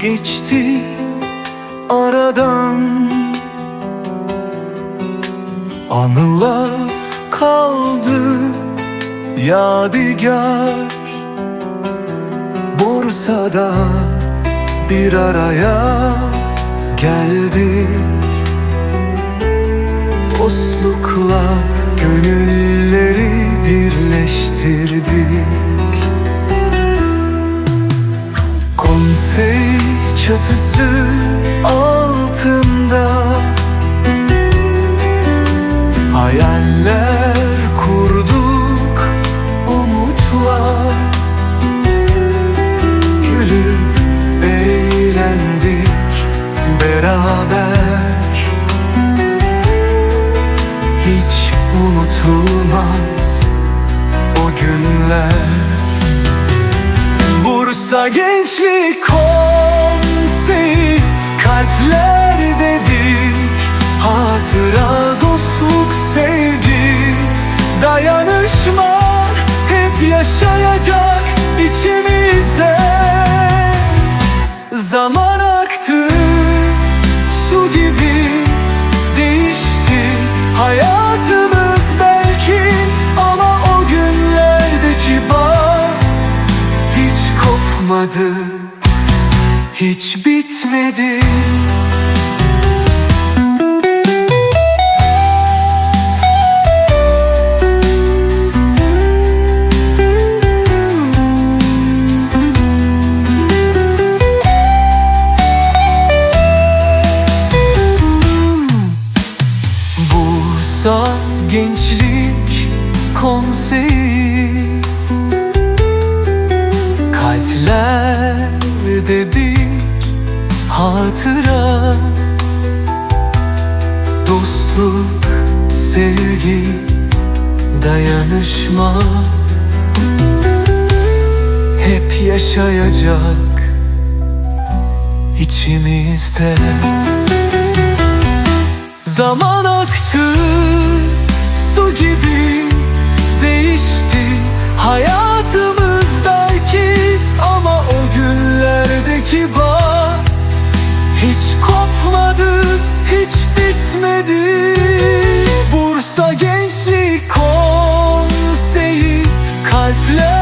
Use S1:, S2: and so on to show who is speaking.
S1: geçti aradan. Anılar kaldı yadigar. Bursa'da bir araya geldik çatısı altında. Hayaller kurduk umutlar Gülüp eğlendik beraber. Hiç unutulmaz o günler. Bursa Gençlik Konseyi Kalplerdedir Hatıra, dostluk, sevgi. Dayanışma hep yaşayacak içimizde. Zaman aktı su gibi değişti. Hayatımız belki Ama o günlerdeki bağ hiç kopmadı, hiç bitmedi. Bursa Gençlik Konseyi Kalplerde bir hatıra. Dostluk, sevgi, dayanışma. Hep yaşayacak içimizde. Zaman aktı su gibi kesmedi. Bursa Gençlik Konseyi kalpler